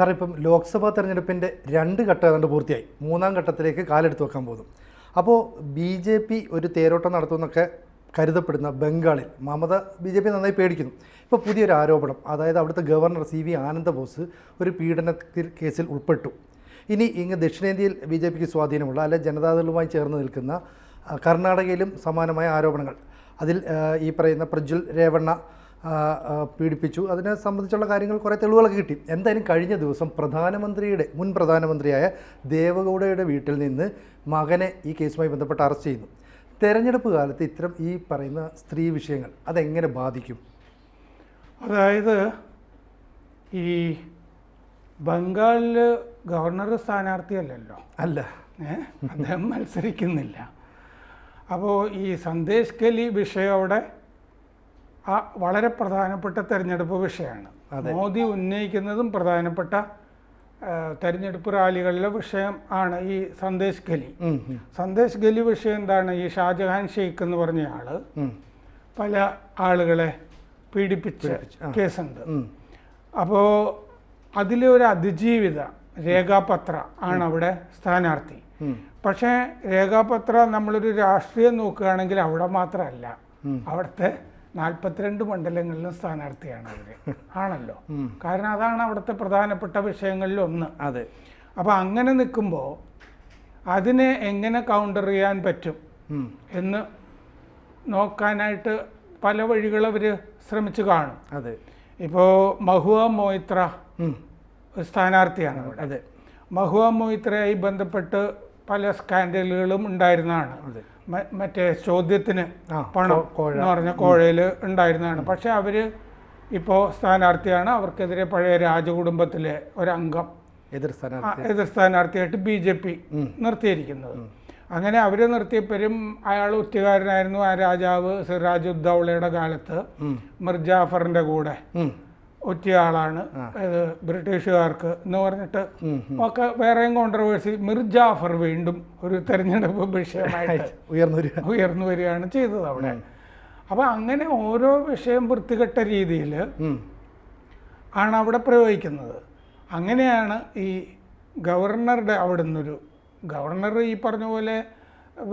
Sir ഇപ്പം ലോക്സഭാ തെരഞ്ഞെടുപ്പിന്റെ രണ്ട് ഘട്ടം ഏതാണ്ട് പൂർത്തിയായി. മൂന്നാം ഘട്ടത്തിലേക്ക് കാലെടുത്ത് വെക്കാൻ പോകും അപ്പോൾ ബി ജെ പി ഒരു തേരോട്ടം നടത്തുമെന്നൊക്കെ കരുതപ്പെടുന്ന ബംഗാളിൽ മമത ബി ജെ പി നന്നായി പേടിക്കുന്നു. ഇപ്പോൾ പുതിയൊരു ആരോപണം അതായത് അവിടുത്തെ ഗവർണർ സി വി ആനന്ദബോസ് ഒരു പീഡന കേസിൽ ഉൾപ്പെട്ടു. ഇനി ഇങ്ങ് ദക്ഷിണേന്ത്യയിൽ ബി ജെ പിക്ക് സ്വാധീനമുള്ള അല്ലെ ജനതാദളുമായി ചേർന്ന് നിൽക്കുന്ന കർണാടകയിലും സമാനമായ ആരോപണങ്ങൾ. അതിൽ ഈ പറയുന്ന പ്രജ്വൽ രേവണ്ണ പീഡിപ്പിച്ചു. അതിനെ സംബന്ധിച്ചുള്ള കാര്യങ്ങൾ കുറേ തെളിവുകളൊക്കെ കിട്ടി. എന്തായാലും കഴിഞ്ഞ ദിവസം പ്രധാനമന്ത്രിയുടെ മുൻ പ്രധാനമന്ത്രിയായ ദേവഗൗഡയുടെ വീട്ടിൽ നിന്ന് മകനെ ഈ കേസുമായി ബന്ധപ്പെട്ട് അറസ്റ്റ് ചെയ്യുന്നു. തെരഞ്ഞെടുപ്പ് കാലത്ത് ഇത്തരം ഈ പറയുന്ന സ്ത്രീ വിഷയങ്ങൾ അതെങ്ങനെ ബാധിക്കും? അതായത് ഈ ബംഗാളിൽ ഗവർണർ സ്ഥാനാർത്ഥിയല്ലല്ലോ? അല്ല? അദ്ദേഹം മത്സരിക്കുന്നില്ല. അപ്പോൾ ഈ സന്ദേശ് കലി വിഷയം അവിടെ ആ വളരെ പ്രധാനപ്പെട്ട തെരഞ്ഞെടുപ്പ് വിഷയമാണ്. മോദി ഉന്നയിക്കുന്നതും പ്രധാനപ്പെട്ട തെരഞ്ഞെടുപ്പ് റാലികളിലെ വിഷയം ആണ് ഈ സന്ദേശ് ഗലി സന്ദേശ് ഗലി വിഷയം എന്താണ്? ഈ ഷാജഹാൻ ഷെയ്ഖ് എന്ന് പറഞ്ഞ ആൾ പല ആളുകളെ പീഡിപ്പിച്ച കേസുണ്ട്. അപ്പോ അപ്പോൾ അതിലെ ഒരു അതിജീവിത രേഖാപത്ര ആണ് അവിടെ സ്ഥാനാർത്ഥി. പക്ഷേ രേഖാപത്ര നമ്മളൊരു രാഷ്ട്രീയം നോക്കുകയാണെങ്കിൽ അവിടെ മാത്രമല്ല അവിടുത്തെ നാൽപ്പത്തിരണ്ട് മണ്ഡലങ്ങളിലും സ്ഥാനാർത്ഥിയാണ് അവർ ആണല്ലോ. കാരണം അതാണ് അവിടുത്തെ പ്രധാനപ്പെട്ട വിഷയങ്ങളിൽ ഒന്ന്. അതെ. അപ്പോൾ അങ്ങനെ നിൽക്കുമ്പോൾ അതിനെ എങ്ങനെ കൗണ്ടർ ചെയ്യാൻ പറ്റും എന്ന് നോക്കാനായിട്ട് പല വഴികൾ അവർ ശ്രമിച്ചു കാണും. അതെ. ഇപ്പോൾ മഹുവ മോയിത്ര സ്ഥാനാർത്ഥിയാണ് അതെ. മഹുവ മൊയ്ത്രയായി ബന്ധപ്പെട്ട് പല സ്കാൻഡലുകളും ഉണ്ടായിരുന്നതാണ്. മറ്റേ ചോദ്യത്തിന് പണം എന്ന് പറഞ്ഞ കോഴയിൽ ഉണ്ടായിരുന്നതാണ്. പക്ഷെ അവർ ഇപ്പോൾ സ്ഥാനാർത്ഥിയാണ്. അവർക്കെതിരെ പഴയ രാജകുടുംബത്തിലെ ഒരംഗം. എതിർ സ്ഥാനാർത്ഥി. എതിർ സ്ഥാനാർത്ഥിയായിട്ട് ബി ജെ പി നിർത്തിയിരിക്കുന്നത്. അങ്ങനെ അവരെ നിർത്തിയപ്പോഴും അയാൾ ഒറ്റുകാരനായിരുന്നു ആ രാജാവ് സിറാജ് ഉദ്ദൗളയുടെ കാലത്ത് മിർജാഫറിന്റെ കൂടെ. ഉം, ഒറ്റിയ ആളാണ് ഇത് ബ്രിട്ടീഷുകാർക്ക് എന്ന് പറഞ്ഞിട്ട് ഒക്കെ വേറെയും കോൺട്രവേഴ്സി മിർജാഫർ വീണ്ടും ഒരു തെരഞ്ഞെടുപ്പ് വിഷയമായിട്ട് ഉയർന്നു ഉയർന്നു വരികയാണ് ചെയ്തത് അവിടെ. അപ്പോൾ അങ്ങനെ ഓരോ വിഷയം വൃത്തികെട്ട രീതിയിൽ ആണ് അവിടെ പ്രയോഗിക്കുന്നത്. അങ്ങനെയാണ് ഈ ഗവർണറുടെ അവിടെ നിന്നൊരു ഗവർണർ ഈ പറഞ്ഞ പോലെ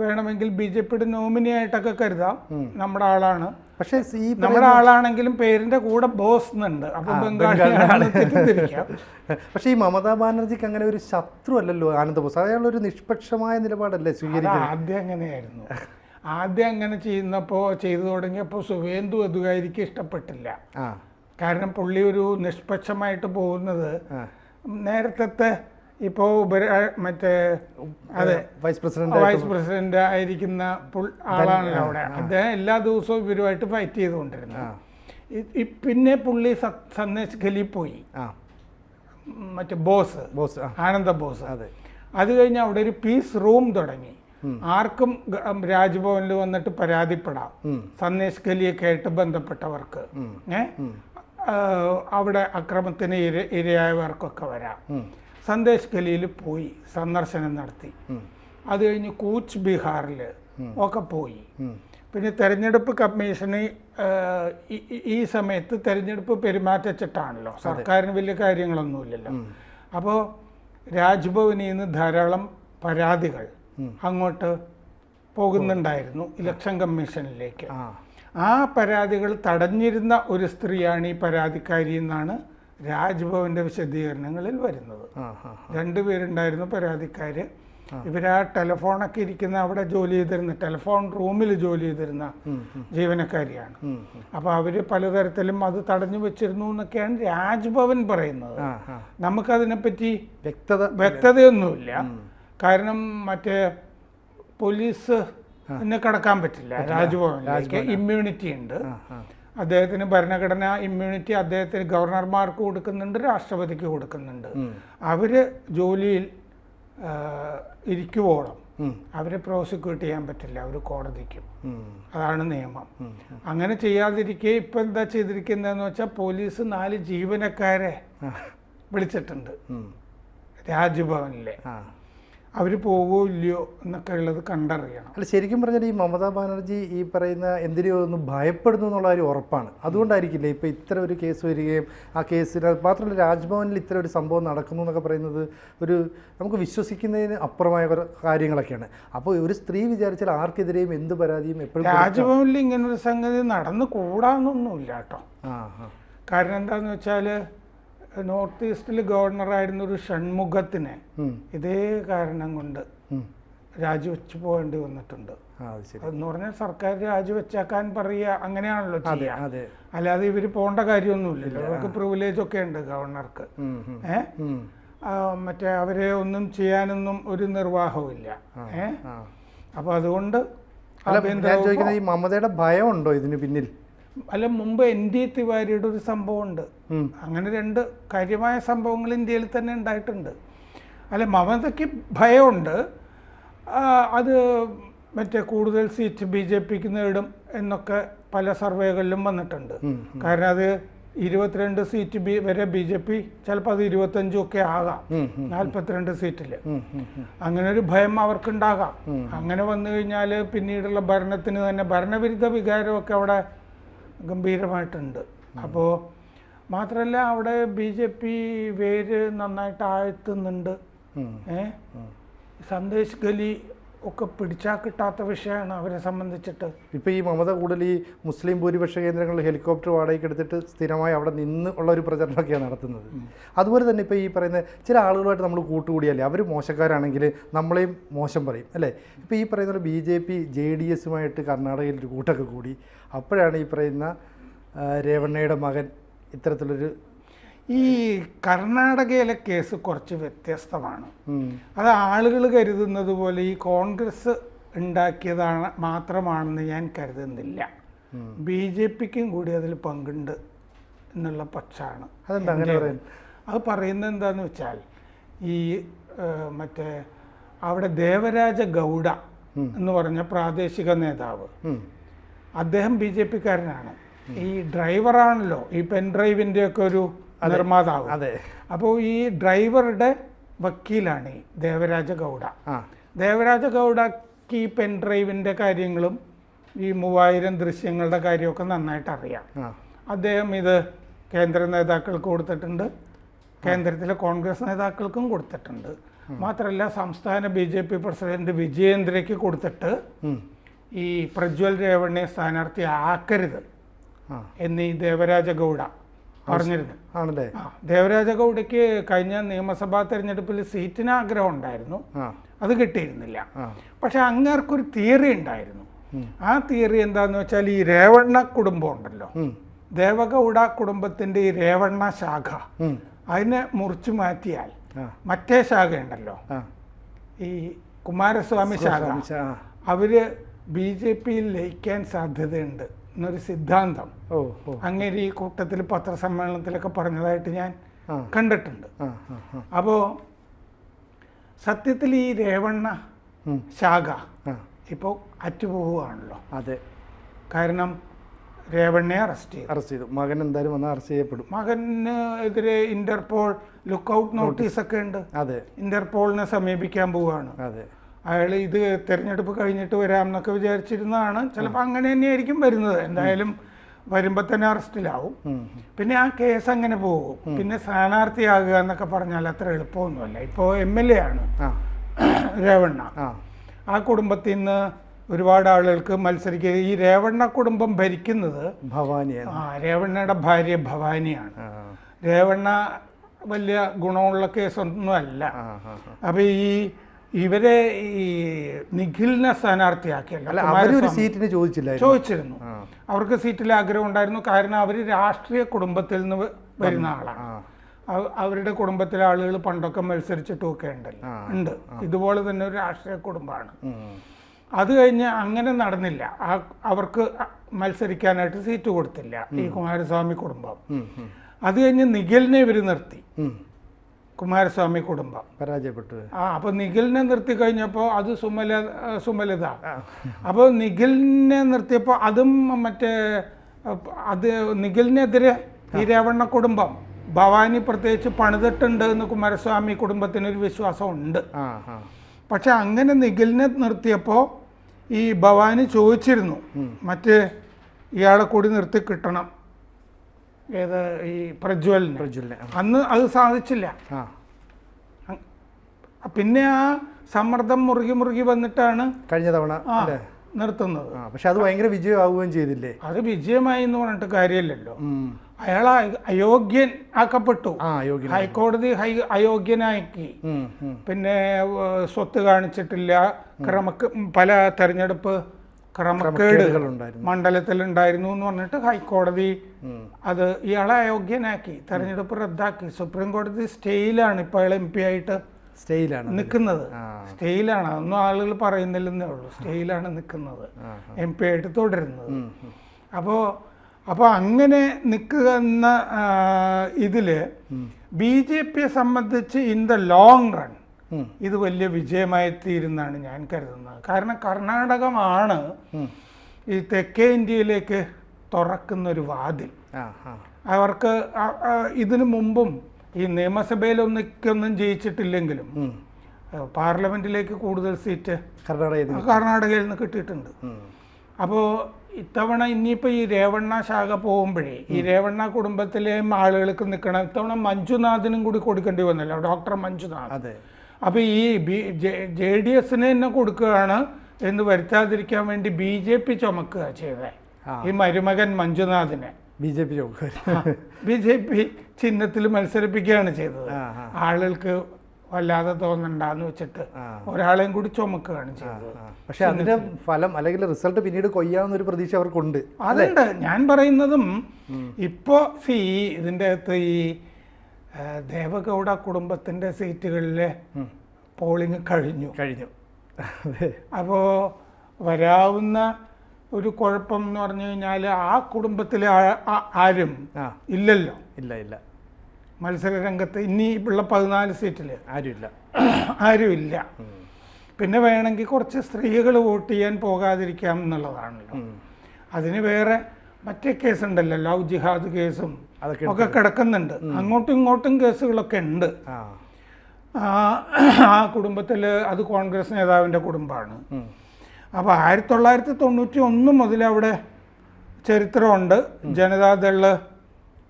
വേണമെങ്കിൽ ബി ജെ പിയുടെ നോമിനി ആയിട്ടൊക്കെ കരുതാം. നമ്മുടെ ആളാണ്. പക്ഷേ ഈ നമ്മുടെ ആളാണെങ്കിലും പേരിന്റെ കൂടെ ബോസ് എന്നുണ്ട് അപ്പൊ പക്ഷേ ഈ മമതാ ബാനർജിക്ക് അങ്ങനെ ഒരു ശത്രു അല്ലല്ലോ ആനന്ദബോസ് അയാൾ ഒരു നിഷ്പക്ഷമായ നിലപാടല്ലേ സ്വീകരിക്കുന്നത്? ആദ്യം അങ്ങനെയായിരുന്നു. ആദ്യം അങ്ങനെ ചെയ്യുന്നപ്പോൾ ചെയ്തു തുടങ്ങിയപ്പോൾ സുവേന്ദു അതുകാരിക്ക് ഇഷ്ടപ്പെട്ടില്ല. കാരണം പുള്ളി ഒരു നിഷ്പക്ഷമായിട്ട് പോകുന്നത്. നേരത്തെ ഇപ്പോൾ ഉപര മറ്റേ അതെ. വൈസ് പ്രസിഡന്റ് വൈസ് പ്രസിഡന്റ് ആയിരിക്കുന്ന ആളാണല്ലോ അവിടെ. അദ്ദേഹം എല്ലാ ദിവസവും ഇവരുമായിട്ട് ഫൈറ്റ് ചെയ്തുകൊണ്ടിരുന്നു. ഈ- ഈ പിന്നെ പുള്ളി സന്ദേശ് ഖലി പോയി. മറ്റേ ബോസ്. ബോസ് ആനന്ദ ബോസ്. അതെ. അത് കഴിഞ്ഞ് അവിടെ ഒരു പീസ് റൂം തുടങ്ങി. ആർക്കും രാജ്ഭവനിൽ വന്നിട്ട് പരാതിപ്പെടാം. സന്ദേശ് ഖലിയൊക്കെ ആയിട്ട് ബന്ധപ്പെട്ടവർക്ക്. ഏഹ്? അവിടെ അക്രമത്തിന് ഇര ഇരയായവർക്കൊക്കെ വരാം. സന്ദേശ് ഗലിയിൽ പോയി സന്ദർശനം നടത്തി. അത് കഴിഞ്ഞ് കൂച്ച് ബീഹാറിൽ ഒക്കെ പോയി. പിന്നെ തെരഞ്ഞെടുപ്പ് കമ്മീഷന് ഈ- സമയത്ത് തെരഞ്ഞെടുപ്പ് പെരുമാറ്റച്ചിട്ടാണല്ലോ. സർക്കാരിന് വലിയ കാര്യങ്ങളൊന്നുമില്ലല്ലോ. അപ്പോൾ രാജ്ഭവനിൽ നിന്ന് ധാരാളം പരാതികൾ അങ്ങോട്ട് പോകുന്നുണ്ടായിരുന്നു ഇലക്ഷൻ കമ്മീഷനിലേക്ക്. ആ. പരാതികൾ തടഞ്ഞിരുന്ന ഒരു സ്ത്രീയാണ് ഈ പരാതിക്കാരി എന്നാണ് രാജ്ഭവന്റെ വിശദീകരണങ്ങളിൽ വരുന്നത്. രണ്ടുപേരുണ്ടായിരുന്നു പരാതിക്കാര്. ഇവരാ ടെലഫോണൊക്കെ ഇരിക്കുന്ന അവിടെ ജോലി ചെയ്തിരുന്ന ടെലിഫോൺ റൂമിൽ ജോലി ചെയ്തിരുന്ന ജീവനക്കാരിയാണ്. അപ്പൊ അപ്പോൾ അവർ പലതരത്തിലും അത് തടഞ്ഞു വെച്ചിരുന്നു എന്നൊക്കെയാണ് രാജ്ഭവൻ പറയുന്നത്. നമുക്കതിനെപ്പറ്റി വ്യക്തത വ്യക്തതയൊന്നുമില്ല. കാരണം മറ്റേ പോലീസ് കടക്കാൻ പറ്റില്ല. രാജ്ഭവനിലേക്ക് ഇമ്മ്യൂണിറ്റി ഉണ്ട്. അദ്ദേഹത്തിന് ഭരണഘടനാ ഇമ്മ്യൂണിറ്റി അദ്ദേഹത്തിന് ഗവർണർമാർക്ക് കൊടുക്കുന്നുണ്ട് രാഷ്ട്രപതിക്ക് കൊടുക്കുന്നുണ്ട്. അവർ ജോലിയിൽ ഇരിക്കുവോളം അവരെ പ്രോസിക്യൂട്ട് ചെയ്യാൻ പറ്റില്ല അവർ കോടതിക്കും. അതാണ് നിയമം. അങ്ങനെ ചെയ്യാതിരിക്കെ ഇപ്പം എന്താ ചെയ്തിരിക്കുന്നതെന്ന് വെച്ചാൽ പോലീസ് നാല് ജീവനക്കാരെ വിളിച്ചിട്ടുണ്ട്. രാജ്ഭവനിലെ. അവർ പോവോ ഇല്ലയോ എന്നൊക്കെ ഉള്ളത് കണ്ടറിയണം. അല്ല ശരിക്കും പറഞ്ഞാൽ ഈ മമതാ ബാനർജി ഈ പറയുന്ന എന്തിനോ ഒന്ന് ഭയപ്പെടുന്നു എന്നുള്ള ഒരു ഉറപ്പാണ്. അതുകൊണ്ടായിരിക്കില്ലേ ഇപ്പോൾ ഇത്ര ഒരു കേസ് വരികയും ആ കേസിന് മാത്രമല്ല രാജ്ഭവനിൽ ഇത്ര ഒരു സംഭവം നടക്കുന്നു എന്നൊക്കെ പറയുന്നത് ഒരു നമുക്ക് വിശ്വസിക്കുന്നതിന് അപ്പുറമായ കാര്യങ്ങളൊക്കെയാണ്. അപ്പോൾ ഒരു സ്ത്രീ വിചാരിച്ചാൽ ആർക്കെതിരെയും എന്ത് പരാതിയും എപ്പോഴും രാജ്ഭവനിൽ ഇങ്ങനൊരു സംഗതി നടന്നു കൂടാന്നൊന്നുമില്ല കേട്ടോ. കാരണം എന്താണെന്ന് വെച്ചാൽ നോർത്ത് ഈസ്റ്റിൽ ഗവർണറായിരുന്ന ഒരു ഷൺമുഖത്തിന് ഇതേ കാരണം കൊണ്ട് രാജിവെച്ചു പോകേണ്ടി വന്നിട്ടുണ്ട്. എന്ന് പറഞ്ഞാൽ സർക്കാർ രാജിവെച്ചാക്കാൻ പറയുക അങ്ങനെയാണല്ലോ ചെയ്യുക അല്ലാതെ ഇവർ പോകേണ്ട കാര്യമൊന്നുമില്ലല്ലോ. അവർക്ക് പ്രിവിലേജ് ഒക്കെ ഉണ്ട് ഗവർണർക്ക്. ഏ? മറ്റേ അവരെ ഒന്നും ചെയ്യാനൊന്നും ഒരു നിർവാഹവുമില്ല ഏ? അപ്പൊ അതുകൊണ്ട് ചോദിക്കുന്നത് ഈ മമതയുടെ ഭയമുണ്ടോ ഇതിന് പിന്നിൽ? അല്ല മുമ്പ് എൻ ഡി തിവാരിയുടെ ഒരു സംഭവമുണ്ട്. അങ്ങനെ രണ്ട് കാര്യമായ സംഭവങ്ങൾ ഇന്ത്യയിൽ തന്നെ ഉണ്ടായിട്ടുണ്ട്. അല്ല മമതയ്ക്ക് ഭയമുണ്ട്. അത് മറ്റേ കൂടുതൽ സീറ്റ് ബി ജെ പിക്ക് നേടും എന്നൊക്കെ പല സർവേകളിലും വന്നിട്ടുണ്ട്. കാരണം അത് ഇരുപത്തിരണ്ട് സീറ്റ് ബി വരെ ബി ജെ പി ചിലപ്പോൾ അത് ഇരുപത്തഞ്ചും ഒക്കെ ആകാം. നാൽപ്പത്തിരണ്ട് സീറ്റിൽ. അങ്ങനെ ഒരു ഭയം അവർക്കുണ്ടാകാം. അങ്ങനെ വന്നു കഴിഞ്ഞാൽ പിന്നീടുള്ള ഭരണത്തിന് തന്നെ ഭരണവിരുദ്ധ വികാരമൊക്കെ അവിടെ ഗംഭീരമായിട്ടുണ്ട്. അപ്പോൾ മാത്രമല്ല അവിടെ ബി ജെ പി വേര് നന്നായിട്ട് ആഴ്ത്തുന്നുണ്ട്. ഏ? സന്ദേശ് ഗലി ഒക്കെ പിടിച്ചാൽ കിട്ടാത്ത വിഷയമാണ് അവരെ സംബന്ധിച്ചിട്ട്. ഇപ്പോൾ ഈ മമത കൂടുതൽ ഈ മുസ്ലിം ഭൂരിപക്ഷ കേന്ദ്രങ്ങളിൽ ഹെലികോപ്റ്റർ വാടകയ്ക്ക് എടുത്തിട്ട് സ്ഥിരമായി അവിടെ നിന്ന് ഉള്ള ഒരു പ്രചരണമൊക്കെയാണ് നടത്തുന്നത്. അതുപോലെ തന്നെ ഇപ്പോൾ ഈ പറയുന്ന ചില ആളുകളുമായിട്ട് നമ്മൾ കൂട്ടുകൂടിയല്ലേ? അവർ മോശക്കാരാണെങ്കിൽ നമ്മളെയും മോശം പറയും അല്ലേ? ഇപ്പോൾ ഈ പറയുന്ന B J P J D എസുമായിട്ട് കർണാടകയിൽ ഒരു കൂട്ടൊക്കെ കൂടി അപ്പോഴാണ് ഈ പറയുന്ന രേവണ്ണയുടെ മകൻ ഇത്തരത്തിലൊരു ഈ കർണാടകയിലെ കേസ് കുറച്ച് വ്യത്യസ്തമാണ്. അത് ആളുകൾ കരുതുന്നത് പോലെ ഈ കോൺഗ്രസ് ഉണ്ടാക്കിയതാണ് മാത്രമാണെന്ന് ഞാൻ കരുതുന്നില്ല. ബി ജെ പിക്കും കൂടി അതിൽ പങ്കുണ്ട് എന്നുള്ള പക്ഷമാണ്. അത് പറയുന്നത് എന്താന്ന് വെച്ചാൽ ഈ മറ്റേ അവിടെ ദേവരാജ ഗൗഡ എന്ന് പറഞ്ഞ പ്രാദേശിക നേതാവ് അദ്ദേഹം ബി ജെ പിക്കാരനാണ്. ഈ ഡ്രൈവറാണല്ലോ ഈ പെൻ ഡ്രൈവിന്റെയൊക്കെ ഒരു നിർമ്മാതാവ്. അതെ. അപ്പോൾ ഈ ഡ്രൈവറുടെ വക്കീലാണ് ഈ ദേവരാജ ഗൗഡ. ദേവരാജ ഗൗഡക്ക് ഈ പെൻ ഡ്രൈവിന്റെ കാര്യങ്ങളും ഈ മൂവായിരം ദൃശ്യങ്ങളുടെ കാര്യമൊക്കെ നന്നായിട്ട് അറിയാം. അദ്ദേഹം ഇത് കേന്ദ്ര നേതാക്കൾക്ക് കൊടുത്തിട്ടുണ്ട് കേന്ദ്രത്തിലെ കോൺഗ്രസ് നേതാക്കൾക്കും കൊടുത്തിട്ടുണ്ട്. മാത്രമല്ല സംസ്ഥാന ബി ജെ പി പ്രസിഡന്റ് വിജയേന്ദ്രയ്ക്ക് കൊടുത്തിട്ട് ഈ പ്രജ്വൽ രേവണ്ണയെ സ്ഥാനാർത്ഥി ആക്കരുത് എന്നീ ദേവരാജ ഗൗഡ പറഞ്ഞിരുന്നു. ആണല്ലേ? ദേവരാജഗൗഡയ്ക്ക് ദേവരാജ ഗൗഡയ്ക്ക് കഴിഞ്ഞ നിയമസഭാ തെരഞ്ഞെടുപ്പിൽ സീറ്റിന് ആഗ്രഹം ഉണ്ടായിരുന്നു. അത് കിട്ടിയിരുന്നില്ല. പക്ഷെ അങ്ങേർക്കൊരു തിയറി ഉണ്ടായിരുന്നു. ആ തിയറി എന്താന്ന് വെച്ചാൽ ഈ രേവണ്ണ കുടുംബം ഉണ്ടല്ലോ. ദേവഗൗഡ കുടുംബത്തിന്റെ ഈ രേവണ്ണ ശാഖ. അതിനെ മുറിച്ചു മാറ്റിയാൽ മറ്റേ ശാഖ ഉണ്ടല്ലോ ഈ കുമാരസ്വാമി ശാഖ. അവർ ബി ജെ പിയിൽ ലയിക്കാൻ സാധ്യതയുണ്ട് എന്നൊരു സിദ്ധാന്തം. ഓ അങ്ങനെ ഈ കൂട്ടത്തിൽ പത്രസമ്മേളനത്തിലൊക്കെ പറഞ്ഞതായിട്ട് ഞാൻ കണ്ടിട്ടുണ്ട്. അപ്പോൾ സത്യത്തിൽ ഈ രേവണ്ണ ശാഖ ഇപ്പോൾ അറ്റുപോവുകയാണല്ലോ. അതെ. കാരണം രേവണ്ണയെ അറസ്റ്റ് ചെയ്തു. അറസ്റ്റ് ചെയ്തു. മകൻ എന്തായാലും വന്ന് അറസ്റ്റ് ചെയ്യപ്പെടും. മകന് എതിരെ ഇന്റർപോൾ ലുക്ക് ഔട്ട് നോട്ടീസ്. ഒക്കെ ഉണ്ട്. അതെ. ഇന്റർപോളിനെ സമീപിക്കാൻ പോവുകയാണ്. അതെ. അയാൾ ഇത് തിരഞ്ഞെടുപ്പ് കഴിഞ്ഞിട്ട് വരാം എന്നൊക്കെ വിചാരിച്ചിരുന്നതാണ്. ചിലപ്പോൾ അങ്ങനെ തന്നെയായിരിക്കും വരുന്നത്. എന്തായാലും വരുമ്പോൾ തന്നെ അറസ്റ്റിലാവും. പിന്നെ ആ കേസ് അങ്ങനെ പോകും. പിന്നെ സ്ഥാനാർത്ഥിയാകുക എന്നൊക്കെ പറഞ്ഞാൽ അത്ര എളുപ്പമൊന്നുമല്ല. ഇപ്പോൾ എം എൽ എ ആണ്. രേവണ്ണ. ആ. കുടുംബത്തിൽ നിന്ന് ഒരുപാട് ആളുകൾക്ക് മത്സരിക്കുക. ഈ രേവണ്ണ കുടുംബം ഭരിക്കുന്നത് ഭവാനിയാണ്. ആ രേവണ്ണയുടെ ഭാര്യ ഭവാനിയാണ്. രേവണ്ണ വലിയ ഗുണമുള്ള കേസൊന്നും അല്ല ആ ആ ആ. അപ്പൊ ഈ ഇവരെ ഈ നിഖിലിനെ സ്ഥാനാർത്ഥിയാക്കിയല്ലോ അവരൊരു സീറ്റിന് ചോദിച്ചില്ലായിരുന്നു. ചോദിച്ചിരുന്നു. അവർക്ക് സീറ്റിൽ ആഗ്രഹം ഉണ്ടായിരുന്നു. കാരണം അവർ രാഷ്ട്രീയ കുടുംബത്തിൽ നിന്ന് വരുന്ന ആളാണ്. അവരുടെ കുടുംബത്തിലെ ആളുകൾ പണ്ടൊക്കെ മത്സരിച്ചിട്ടുമൊക്കെ ഉണ്ടല്ലോ. ഉണ്ട്. ഉണ്ട് ഇതുപോലെ തന്നെ ഒരു രാഷ്ട്രീയ കുടുംബമാണ്. അത് കഴിഞ്ഞ് അങ്ങനെ നടന്നില്ല. അവർക്ക് മത്സരിക്കാനായിട്ട് സീറ്റ് കൊടുത്തില്ല ഈ കുമാരസ്വാമി കുടുംബം. അത് കഴിഞ്ഞ് നിഖിലിനെ ഇവർ നിർത്തി. കുമാരസ്വാമി കുടുംബം. പരാജയപ്പെട്ടു. ആ അപ്പോൾ നിഖിലിനെ നിർത്തി കഴിഞ്ഞപ്പോൾ അത് സുമല സുമലിത. അപ്പോൾ നിഖിലിനെ നിർത്തിയപ്പോൾ അതും മറ്റേ അത് നിഖിലിനെതിരെ ഈ രേവണ്ണ കുടുംബം ഭവാനി പ്രത്യേകിച്ച് പണിതിട്ടുണ്ട് എന്ന് കുമാരസ്വാമി കുടുംബത്തിനൊരു വിശ്വാസം ഉണ്ട് ആ ആ. പക്ഷെ അങ്ങനെ നിഖിലിനെ നിർത്തിയപ്പോൾ ഈ ഭവാനി ചോദിച്ചിരുന്നു മറ്റ് ഇയാളെ കൂടി നിർത്തി കിട്ടണം. ഏത് ഈ പ്രജ്വലിന്. പ്രജ്വലിന് അന്ന് അത് സാധിച്ചില്ല. ആ. പിന്നെ ആ സമ്മർദ്ദം മുറുകി മുറുകി വന്നിട്ടാണ് കഴിഞ്ഞ തവണ നിർത്തുന്നത്. പക്ഷെ അത് ഭയങ്കര വിജയമാവുകയും ചെയ്തില്ലേ? അത് വിജയമായി എന്ന് പറഞ്ഞിട്ട് കാര്യമില്ലല്ലോ. അയാൾ അയോഗ്യൻ ആക്കപ്പെട്ടു. ഹൈക്കോടതി ഹൈ അയോഗ്യനാക്കി. പിന്നെ സ്വത്ത് കാണിച്ചിട്ടില്ല. ക്രമക്ക് പല തെരഞ്ഞെടുപ്പ് ക്രമക്കേടുകളുണ്ടായിരുന്നു. മണ്ഡലത്തിൽ ഉണ്ടായിരുന്നു എന്ന് പറഞ്ഞിട്ട് ഹൈക്കോടതി അത് ഇയാളെ അയോഗ്യനാക്കി തെരഞ്ഞെടുപ്പ് റദ്ദാക്കി. സുപ്രീം കോടതി സ്റ്റേയിലാണ് ഇപ്പോൾ അയാൾ എം പി ആയിട്ട് സ്റ്റേയിലാണ്. നിൽക്കുന്നത്. സ്റ്റേയിലാണ്. അതൊന്നും ആളുകൾ പറയുന്നില്ലെന്നേ ഉള്ളൂ. സ്റ്റേയിലാണ് നിൽക്കുന്നത്. എം പി ആയിട്ട് തുടരുന്നത്. അപ്പോ അപ്പൊ അപ്പോൾ അപ്പോൾ അങ്ങനെ നിൽക്കുക എന്ന ഇതിൽ ബി ജെ പിയെ സംബന്ധിച്ച് ഇൻ ദ ലോങ് റൺ. ഇത് വലിയ വിജയമായി തീരുന്നാണ് ഞാൻ കരുതുന്നത്. കാരണം കർണാടകമാണ് ഈ തെക്കേ ഇന്ത്യയിലേക്ക് തുറക്കുന്ന ഒരു വാതിൽ അവർക്ക് ഇതിനു മുമ്പും ഈ നിയമസഭയിലൊന്നിക്കൊന്നും ജയിച്ചിട്ടില്ലെങ്കിലും ഉം. പാർലമെന്റിലേക്ക് കൂടുതൽ സീറ്റ് കർണാടകയിൽ നിന്ന് കിട്ടിയിട്ടുണ്ട്. അപ്പോൾ ഇത്തവണ ഇനിയിപ്പോൾ ഈ രേവണ്ണ ശാഖ പോകുമ്പോഴേ ഈ രേവണ്ണ കുടുംബത്തിലെയും ആളുകൾക്ക് നിൽക്കണം ഇത്തവണ മഞ്ജുനാഥിനും കൂടി കൊടുക്കേണ്ടി വന്നല്ലോ ഡോക്ടർ മഞ്ജുനാഥ്. അതെ. അപ്പോൾ ഈ ബി ജെ ഡി എസിന് തന്നെ കൊടുക്കുകയാണ് എന്ന് വരുത്താതിരിക്കാൻ വേണ്ടി ബി ജെ പി ചുമക്കുക ചെയ്തത് ഈ മരുമകൻ മഞ്ജുനാഥിനെ. ബി ജെ പി ചുമക്കുക. ബി ജെ പി ചിഹ്നത്തിൽ മത്സരിപ്പിക്കുകയാണ് ചെയ്തത്. ആളുകൾക്ക് വല്ലാതെ തോന്നണ്ടെന്ന് വെച്ചിട്ട് ഒരാളെയും കൂടി ചുമക്കുകയാണ് ചെയ്തത്. പക്ഷെ അതിന്റെ ഫലം അല്ലെങ്കിൽ റിസൾട്ട് പിന്നീട് കൊയ്യാവുന്ന ഒരു പ്രതീക്ഷ അവർക്കുണ്ട്. അതുണ്ട്. ഞാൻ പറയുന്നതും ഇപ്പോ സി ഇതിന്റെ അകത്ത് ഈ ദേവഗൗഡ കുടുംബത്തിന്റെ സീറ്റുകളിലെ പോളിംഗ് കഴിഞ്ഞു. കഴിഞ്ഞു. അപ്പോൾ വരാവുന്ന ഒരു കുഴപ്പം എന്ന് പറഞ്ഞു കഴിഞ്ഞാൽ ആ കുടുംബത്തിലെ ആരും ഇല്ലല്ലോ. ഇല്ല ഇല്ല. മത്സര രംഗത്ത് ഇനി ഉള്ള പതിനാല് സീറ്റിൽ ആരുമില്ല ആരുമില്ല പിന്നെ വേണമെങ്കിൽ കുറച്ച് സ്ത്രീകൾ വോട്ട് ചെയ്യാൻ പോകാതിരിക്കാം എന്നുള്ളതാണല്ലോ. അതിന് വേറെ മറ്റേ കേസുണ്ടല്ലോ ലവ് ജിഹാദ് കേസും. ഒക്കെ കിടക്കുന്നുണ്ട്. അങ്ങോട്ടും ഇങ്ങോട്ടും കേസുകളൊക്കെ ഉണ്ട്. ആ. കുടുംബത്തിൽ അത് കോൺഗ്രസ് നേതാവിന്റെ കുടുംബമാണ്. അപ്പോൾ ആയിരത്തി തൊള്ളായിരത്തി തൊണ്ണൂറ്റി ഒന്ന് മുതൽ അവിടെ ചരിത്രമുണ്ട് ജനതാദൾ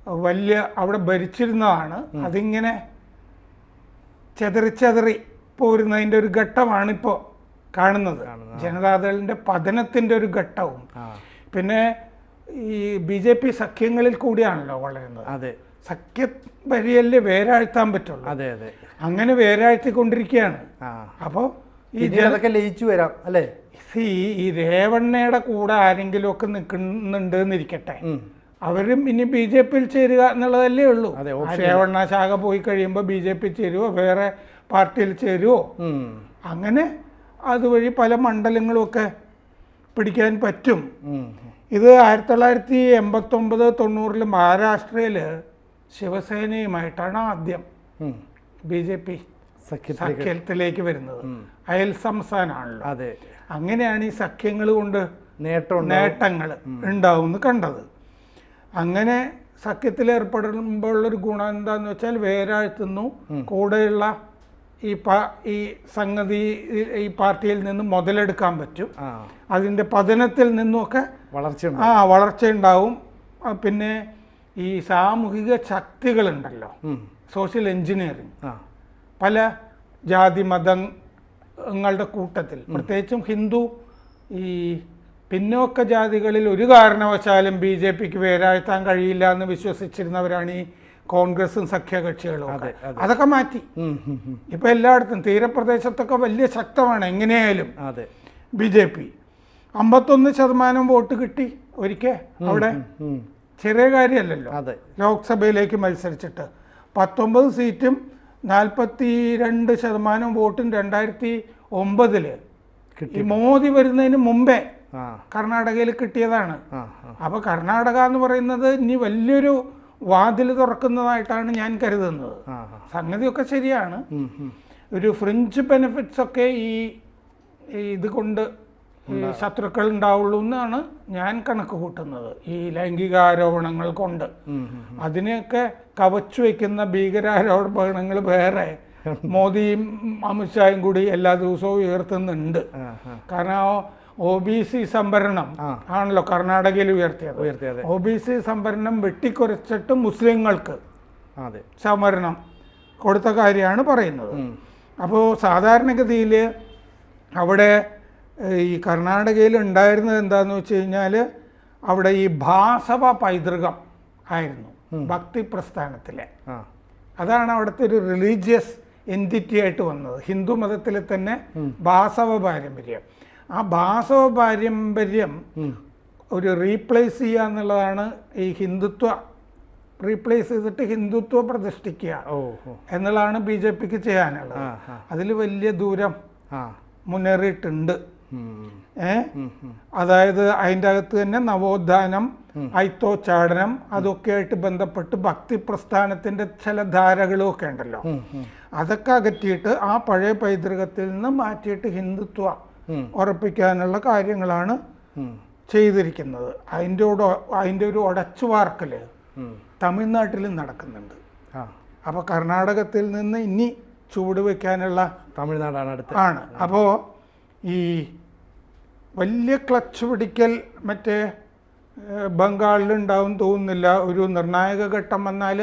വലിയ അവിടെ ഭരിച്ചിരുന്നതാണ്. അതിങ്ങനെ ചെതറി ചെതറി പോരുന്നതിന്റെ ഒരു ഘട്ടമാണ് ഘട്ടമാണിപ്പോൾ കാണുന്നത്. ജനതാദളിന്റെ പതനത്തിന്റെ ഒരു ഘട്ടവും. പിന്നെ ഈ ബി ജെ പി സഖ്യങ്ങളിൽ കൂടിയാണല്ലോ വളരുന്നത്. അതെ. സഖ്യ വരിയല്ലേ വേരാഴ്ത്താൻ പറ്റുള്ളൂ. അതെ അതെ. അങ്ങനെ വേരാഴ്ത്തിക്കൊണ്ടിരിക്കുകയാണ്. കൊണ്ടിരിക്കുകയാണ് അപ്പോൾ ഈ ജനതൊക്കെ ലയിച്ചു വരാം അല്ലേ? സി ഈ രേവണ്ണയുടെ കൂടെ ആരെങ്കിലും ഒക്കെ നിൽക്കുന്നുണ്ട് എന്നിരിക്കട്ടെ അവരും ഇനി ബി ജെ പിയിൽ ചേരുക എന്നുള്ളതല്ലേ ഉള്ളൂ. രേവണ്ണ ശാഖ പോയി കഴിയുമ്പോൾ ബി ജെ പി ചേരുവോ വേറെ പാർട്ടിയിൽ ചേരുവോ? അങ്ങനെ അതുവഴി പല മണ്ഡലങ്ങളും ഒക്കെ പിടിക്കാൻ പറ്റും. ഇത് ആയിരത്തി തൊള്ളായിരത്തി എൺപത്തൊമ്പത് തൊണ്ണൂറിൽ മഹാരാഷ്ട്രയിൽ ശിവസേനയുമായിട്ടാണ് ആദ്യം. ബി ജെ പി സഖ്യത്തിലേക്ക് വരുന്നത്. അയൽ സംസ്ഥാനമാണല്ലോ അതെ. അങ്ങനെയാണ് ഈ സഖ്യങ്ങൾ കൊണ്ട് നേട്ടം നേട്ടങ്ങൾ ഉണ്ടാവുമെന്ന് കണ്ടത്. അങ്ങനെ സഖ്യത്തിൽ ഏർപ്പെടുമ്പോഴുള്ളൊരു ഗുണം എന്താന്ന് വെച്ചാൽ വേരാഴ്ത്തുന്നു കൂടെയുള്ള ഈ പാ ഈ സംഗതി ഈ- പാർട്ടിയിൽ നിന്ന് മുതലെടുക്കാൻ പറ്റും. അതിന്റെ പതനത്തിൽ നിന്നുമൊക്കെ വളർച്ചയുണ്ട് ആ വളർച്ച ഉണ്ടാവും. പിന്നെ ഈ സാമൂഹിക ശക്തികളുണ്ടല്ലോ. Social engineering. പല ജാതി മതങ്ങളുടെ കൂട്ടത്തിൽ. പ്രത്യേകിച്ചും ഹിന്ദു ഈ പിന്നോക്ക ജാതികളിൽ ഒരു കാരണവശാലും ബി ജെ പിക്ക് വേരാഴ്ത്താൻ കഴിയില്ല എന്ന് വിശ്വസിച്ചിരുന്നവരാണ് ഈ കോൺഗ്രസും സഖ്യകക്ഷികളും ഒക്കെ. അതെ, അതെ. അതൊക്കെ മാറ്റി. ഇപ്പൊ എല്ലായിടത്തും തീരപ്രദേശത്തൊക്കെ വലിയ ശക്തമാണ് എങ്ങനെയായാലും ബി ജെ പി. അമ്പത്തൊന്ന് ശതമാനം വോട്ട് കിട്ടി ഒരിക്കെ അവിടെ. ചെറിയ കാര്യമല്ലല്ലോ. ലോക്സഭയിലേക്ക് മത്സരിച്ചിട്ട്. പത്തൊമ്പത് സീറ്റും നാൽപ്പത്തി രണ്ട് ശതമാനം വോട്ടും രണ്ടായിരത്തി ഒമ്പതിൽ. കിട്ടി. മോദി വരുന്നതിന് മുമ്പേ കർണാടകയിൽ കിട്ടിയതാണ്. അപ്പോൾ കർണാടക എന്ന് പറയുന്നത് ഇനി വലിയൊരു വാതിൽ തുറക്കുന്നതായിട്ടാണ് ഞാൻ കരുതുന്നത്. സംഗതിയൊക്കെ ശരിയാണ്. ഒരു ഫ്രിഞ്ച് ബെനിഫിറ്റ്സ് ഒക്കെ ഈ ഇത് കൊണ്ട് ശത്രുക്കൾ ഉണ്ടാവുള്ളൂ എന്നാണ് ഞാൻ കണക്ക് കൂട്ടുന്നത്. ഈ ലൈംഗിക ആരോപണങ്ങൾ കൊണ്ട്. അതിനെയൊക്കെ കവച്ചു വയ്ക്കുന്ന ഭീകരാരോപണങ്ങൾ വേറെ. മോദിയും അമിത്ഷായും കൂടി എല്ലാ ദിവസവും ഉയർത്തുന്നുണ്ട്. കാരണം ഒ ബി സി സംവരണം ആണല്ലോ കർണാടകയിൽ ഉയർത്തിയത്. ഉയർത്തിയത്. ഒ ബി സി സംവരണം വെട്ടിക്കുറച്ചിട്ട് മുസ്ലിങ്ങൾക്ക് സംവരണം കൊടുത്ത കാര്യമാണ് പറയുന്നത്. അപ്പോൾ സാധാരണഗതിയിൽ അവിടെ ഈ കർണാടകയിൽ ഉണ്ടായിരുന്നത് എന്താന്ന് വെച്ച് കഴിഞ്ഞാൽ അവിടെ ഈ ഭാസവ പൈതൃകം ആയിരുന്നു ഭക്തി പ്രസ്ഥാനത്തിലെ അതാണ് അവിടുത്തെ ഒരു റിലീജിയസ് എന്റിറ്റി ആയിട്ട് വന്നത്. ഹിന്ദു മതത്തിൽ തന്നെ ഭാസവ പാരമ്പര്യം. ആ ഭാസവ പാരമ്പര്യം ഒരു റീപ്ലേസ് ചെയ്യുക എന്നുള്ളതാണ് ഈ ഹിന്ദുത്വ റീപ്ലേസ് ചെയ്തിട്ട് ഹിന്ദുത്വ പ്രതിഷ്ഠിക്കുക എന്നുള്ളതാണ് ബി ജെ പിക്ക് ചെയ്യാനുള്ളത്. അതിൽ വലിയ ദൂരം മുന്നേറിയിട്ടുണ്ട്. അതായത് അതിന്റെ അകത്ത് തന്നെ നവോത്ഥാനം ഐത്തോച്ചാടനം അതൊക്കെ ആയിട്ട് ബന്ധപ്പെട്ട് ഭക്തി പ്രസ്ഥാനത്തിന്റെ ചില ധാരകളും ഒക്കെ ഉണ്ടല്ലോ. അതൊക്കെ അകറ്റിയിട്ട് ആ പഴയ പൈതൃകത്തിൽ നിന്ന് മാറ്റിയിട്ട് ഹിന്ദുത്വ ഉറപ്പിക്കാനുള്ള കാര്യങ്ങളാണ് ചെയ്തിരിക്കുന്നത്. അതിന്റെ അതിന്റെ ഒരു ഉടച്ചു വാർക്കൽ. തമിഴ്നാട്ടിലും നടക്കുന്നുണ്ട്. അപ്പോൾ കർണാടകത്തിൽ നിന്ന് ഇനി ചൂട് വെക്കാനുള്ള തമിഴ്നാടാണ് ആണ്. അപ്പോൾ ഈ വലിയ ക്ലച്ച് പിടിക്കൽ മറ്റേ ബംഗാളിൽ ബംഗാളിലുണ്ടാവും തോന്നുന്നില്ല. ഒരു നിർണായക ഘട്ടം വന്നാൽ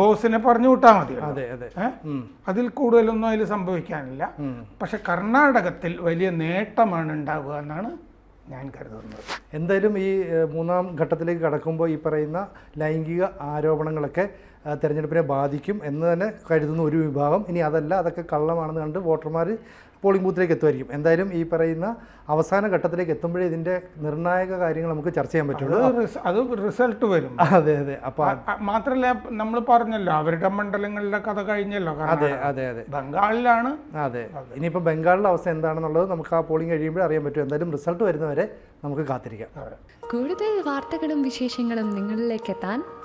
ബോസിനെ പറഞ്ഞു വിട്ടാൽ മതി. അതെ അതെ. അതിൽ കൂടുതലൊന്നും അതിൽ സംഭവിക്കാനില്ല. പക്ഷെ കർണാടകത്തിൽ വലിയ നേട്ടമാണ് ഉണ്ടാവുക എന്നാണ് ഞാൻ കരുതുന്നത്. എന്തായാലും ഈ മൂന്നാം ഘട്ടത്തിലേക്ക് കടക്കുമ്പോൾ ഈ പറയുന്ന ലൈംഗിക ആരോപണങ്ങളൊക്കെ തെരഞ്ഞെടുപ്പിനെ ബാധിക്കും എന്ന് തന്നെ കരുതുന്ന ഒരു വിഭാഗം. ഇനി അതല്ല അതൊക്കെ കള്ളമാണെന്ന് കണ്ട് വോട്ടർമാർ പോളിംഗ് ബൂത്തിലേക്ക് എത്തുമായിരിക്കും. എന്തായാലും ഈ പറയുന്ന അവസാന ഘട്ടത്തിലേക്ക് എത്തുമ്പോഴേ ഇതിന്റെ നിർണായക കാര്യങ്ങൾ നമുക്ക് ചർച്ച ചെയ്യാൻ പറ്റുള്ളൂ. അത് റിസൾട്ട് വരും. അതെ അതെ. അപ്പൊ മാത്രല്ല നമ്മൾ പറഞ്ഞല്ലോ അവരുടെ മണ്ഡലങ്ങളിലെ കഥ കഴിഞ്ഞല്ലോ. അതെ അതെ അതെ. ബംഗാളിലാണ്. അതെ. ഇനിയിപ്പോൾ ബംഗാളിലെ അവസ്ഥ എന്താണെന്നുള്ളത് നമുക്ക് ആ പോളിംഗ് കഴിയുമ്പോൾ അറിയാൻ പറ്റും. എന്തായാലും റിസൾട്ട് വരുന്നവരെ നമുക്ക് കാത്തിരിക്കാം. കൂടുതൽ വാർത്തകളും വിശേഷങ്ങളും നിങ്ങളിലേക്ക് എത്താൻ